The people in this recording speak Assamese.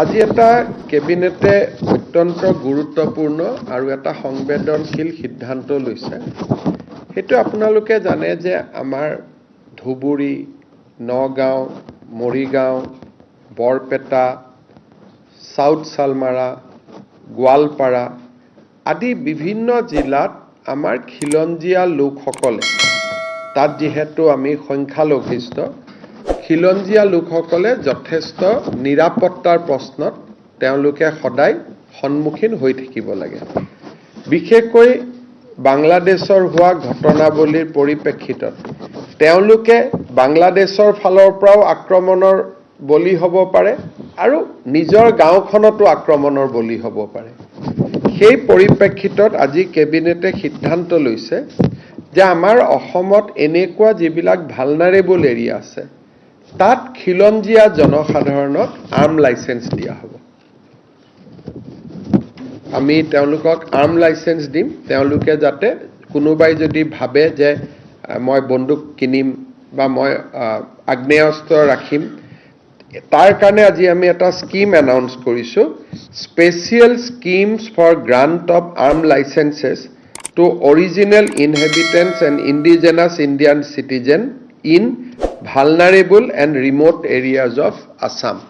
আজি এটা কেবিনেটে অত্যন্ত গুৰুত্বপূৰ্ণ আৰু এটা সংবেদনশীল সিদ্ধান্ত লৈছে। সেইটো আপোনালোকে জানে যে আমাৰ ধুবুৰী নগাঁও মৰিগাঁও বৰপেটা চাউথ চালমাৰা গোৱালপাৰা আদি বিভিন্ন জিলাত আমাৰ খিলঞ্জীয়া লোকসকলে তাত যিহেতু আমি সংখ্যালঘিষ্ঠ খিলঞ্জীয়া লোকসকলে যথেষ্ট নিৰাপত্তাৰ প্ৰশ্নত তেওঁলোকে সদায় সন্মুখীন হৈ থাকিব লাগে। বিশেষকৈ বাংলাদেশৰ হোৱা ঘটনাৱলীৰ পৰিপ্ৰেক্ষিতত তেওঁলোকে বাংলাদেশৰ ফালৰ পৰাও আক্ৰমণৰ বলি হ'ব পাৰে আৰু নিজৰ গাঁওখনতো আক্ৰমণৰ বলি হ'ব পাৰে। সেই পৰিপ্ৰেক্ষিতত আজি কেবিনেটে সিদ্ধান্ত লৈছে যে আমাৰ অসমত এনেকুৱা যিবিলাক ভালনাৰেবল এৰিয়া আছে তাত খিলঞ্জীয়া জনসাধাৰণক আৰ্ম লাইচেঞ্চ দিয়া হ'ব। আমি তেওঁলোকক আৰ্ম লাইচেঞ্চ দিম। তেওঁলোকে যাতে কোনোবাই যদি ভাবে যে মই বন্দুক কিনিম বা মই আগ্নেয়াস্ত্ৰ ৰাখিম, তাৰ কাৰণে আজি আমি এটা স্কিম এনাউন্স কৰিছোঁ special schemes for grant of arm licences to original inhabitants and indigenous Indian citizen in vulnerable and remote areas of Assam.